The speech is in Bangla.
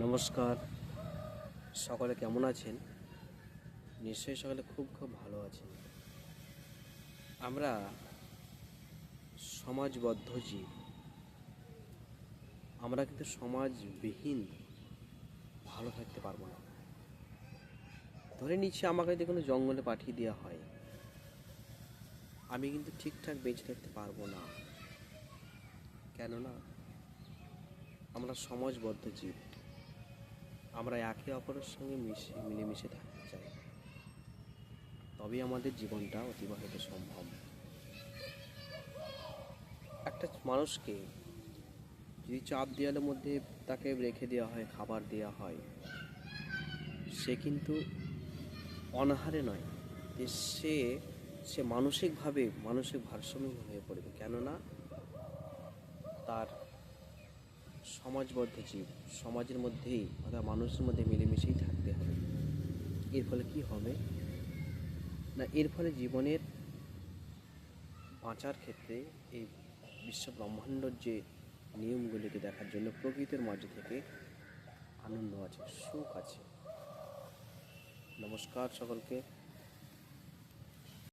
নমস্কার। সকলে কেমন আছেন? নিশ্চয়ই সকলে খুব খুব ভালো আছেন। আমরা সমাজবদ্ধ জীব। আমরা কিন্তু সমাজবিহীন ভালো থাকতে পারব না। ধরে নিচ্ছি আমাকে যদি কোনো জঙ্গলে পাঠিয়ে দেওয়া হয়, আমি কিন্তু ঠিকঠাক বেঁচে থাকতে পারব না। কেননা, আমরা সমাজবদ্ধ জীব। আমরা একে অপরের সঙ্গে মিশে মিলেমিশে থাকতে চাই। তবেই আমাদের জীবনটা অতিবাহিত সম্ভব। একটা মানুষকে যদি চাপ দেওয়ালের মধ্যে তাকে রেখে দেওয়া হয়, খাবার দেওয়া হয়, সে কিন্তু অনাহারে নয়। যে সে সে মানসিকভাবে মানসিক ভারসাম্য হয়ে পড়বে। কেননা তার সমাজবদ্ধ জীব, সমাজের মধ্যেই অর্থাৎ মানুষের মধ্যে মিলেমিশেই থাকতে হবে। এর ফলে কি হবে? না, এর ফলে জীবনের বাঁচার ক্ষেত্রে এই বিশ্ব ব্রহ্মাণ্ডর যে নিয়মগুলিকে দেখার জন্য প্রকৃতির মাঝে থেকে আনন্দ আছে, সুখ আছে। নমস্কার সকলকে।